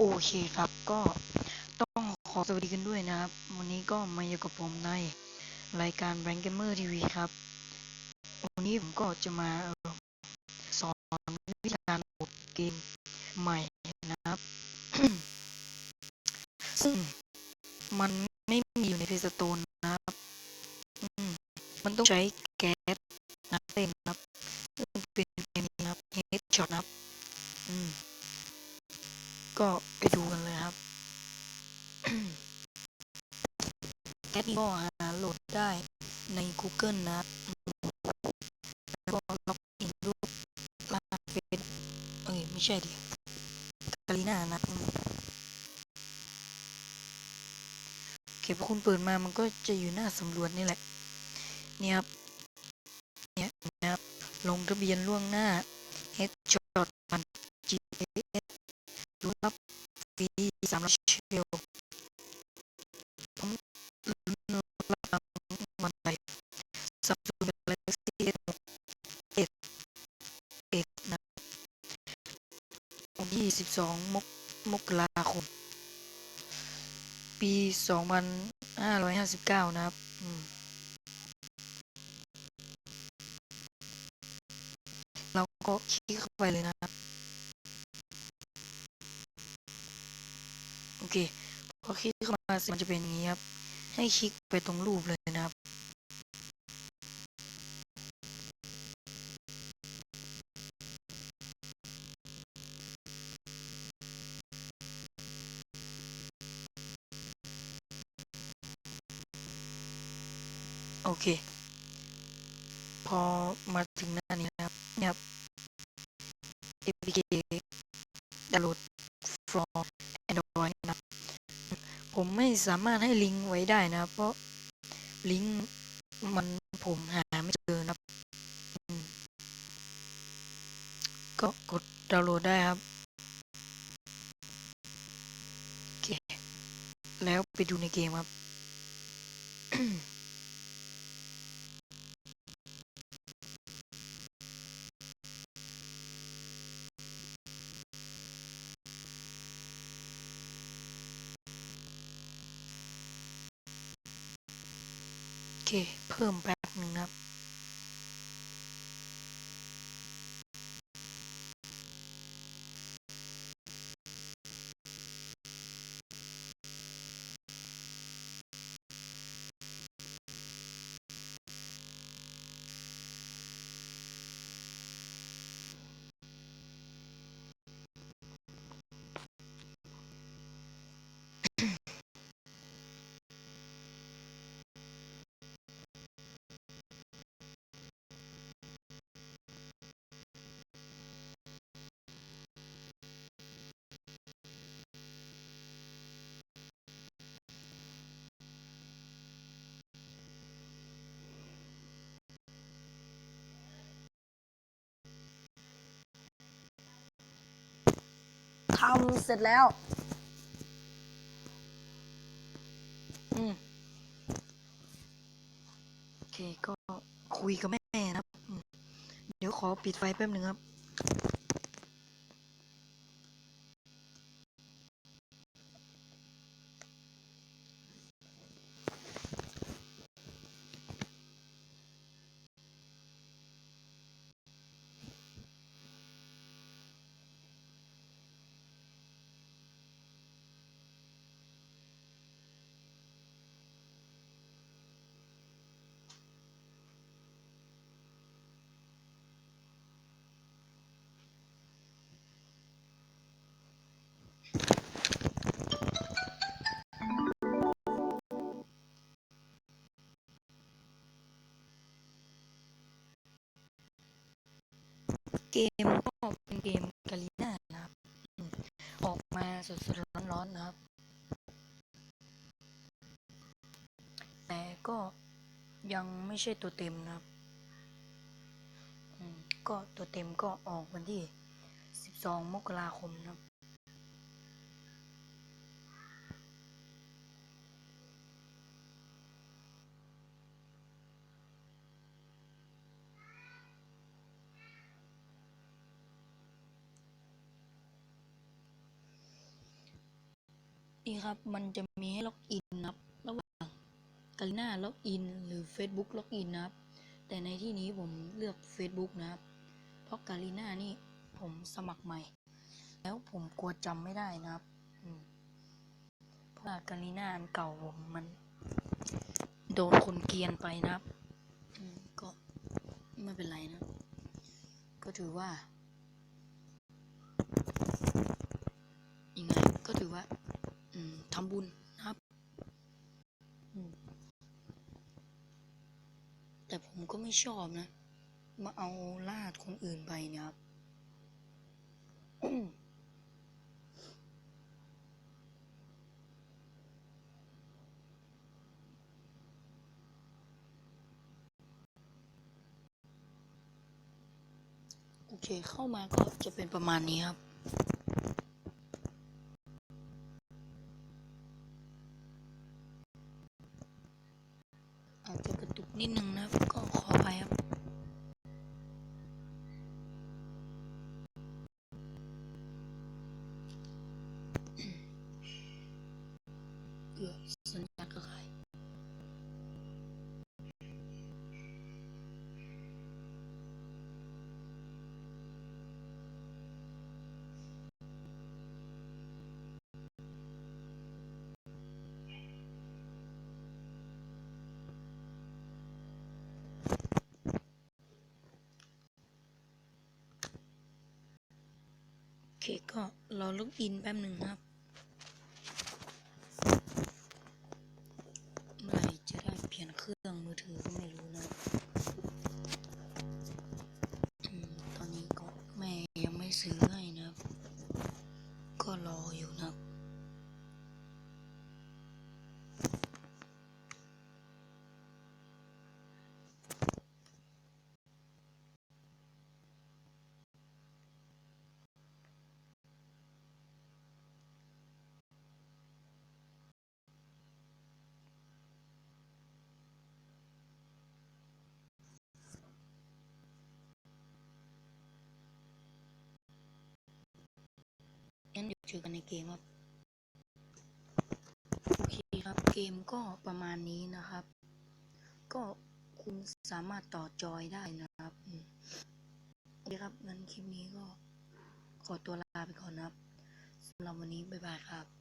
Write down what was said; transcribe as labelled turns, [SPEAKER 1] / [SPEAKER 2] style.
[SPEAKER 1] โอเคครับก็ต้องขอสวัสดีกันด้วยนะครับ วันนี้ก็มาอยู่กับผมในรายการ Rank Gamer TV ครับ วันนี้ผมก็จะมาสอนวิธีการโหลดเกมใหม่นะครับ ซึ่งมันไม่มีอยู่ใน Play Store นะครับ มันต้องใช้แก๊สนะเล่นนะครับ เป็นเกมนะครับ Headshot นะครับอืม ก็ไปดูกันเลยครับแอดนี้ก็หาโหลดได้ใน Google นะครับอืมแล้วก็ล็อกอินด้วยรหัสเฟซเอ้ยไม่ใช่ดิกาลิน่านะโอเคพอคุณเปิดมามันก็จะอยู่หน้าสำรวจนี่แหละ เนี่ยครับ เนี่ยนะครับ ลงทะเบียนล่วงหน้า Headshot มัน ยูรับฟรีสามร้อยเชลผมลุ้นรับวันไหนซัมซุงกาแล็กซี่เอสเอ็ดเอ็ดนะวันที่สิบสองมกมกราคม ปีสองพันห้าร้อยห้าสิบเก้านะครับเราก็คลิกเข้าไปเลยนะครับ เคพอคลิกเข้ามาเสร็จมันจะเป็นอย่างนี้ครับ ให้คลิกไปตรงรูปเลยนะครับโอเค พอมาถึงหน้านี้นะครับเนี่ยครับ APK download from Android นะครับ ผมไม่ สามารถให้ลิงก์ไว้ได้นะ เพราะลิงก์มันผมหาไม่เจอนะก็กดดาวน์โหลดได้ครับโอเคแล้วไปดูในเกมครับ เค เพิ่มแป๊บหนึ่งครับ
[SPEAKER 2] ทำเสร็จแล้ว
[SPEAKER 1] อืมโอเคก็คุยกับแม่นะครับ เดี๋ยวขอปิดไฟแป๊บหนึ่งครับ เกมก็เป็นเกมกาลิน่านะครับ ออกมาสดๆร้อนๆนะครับ แต่ก็ยังไม่ใช่ตัวเต็มนะครับ ก็ตัวเต็มก็ออกวันที่ 12 มกราคมนะครับ โนี่ครับ มันจะมีให้ล็อกอินนะครับ ระหว่างกาลิน่าล็อกอินหรือ Facebook ล็อกอินนะครับ แต่ในที่นี้ผมเลือก Facebook นะครับ เพราะกาลิน่านี่ผมสมัครใหม่ แล้วผมกลัวจำไม่ได้นะครับ เพราะกาลิน่าอันเก่าผมมัน โดนคนเกียนไปนะครับ ก็ไม่เป็นไรนะ ก็ถือว่ายังไงก็ถือว่า ทำบุญนะครับ แต่ผมก็ไม่ชอบนะ มาเอาลาดคนอื่นไปเนี่ยครับโอเค เข้ามาก็จะเป็นประมาณนี้ครับ อาจจะกระตุกนิดนึงนะครับก็ ก็รอล็อกอินแป๊บหนึ่งครับ เมื่อไหร่จะได้เปลี่ยนเครื่องมือถือก็ไม่รู้นะอืมตอนนี้ก็แม่ยังไม่ซื้อให้นะครับ ก็รออยู่นะครับ งั้น เจอกันในเกมครับ โอเคครับเกมก็ประมาณนี้นะครับ ก็คุณสามารถต่อจอยได้นะครับโอเคครับงั้นคลิปนี้ก็ขอตัวลาไปก่อนนะครับสำหรับวันนี้บ๊ายบายครับ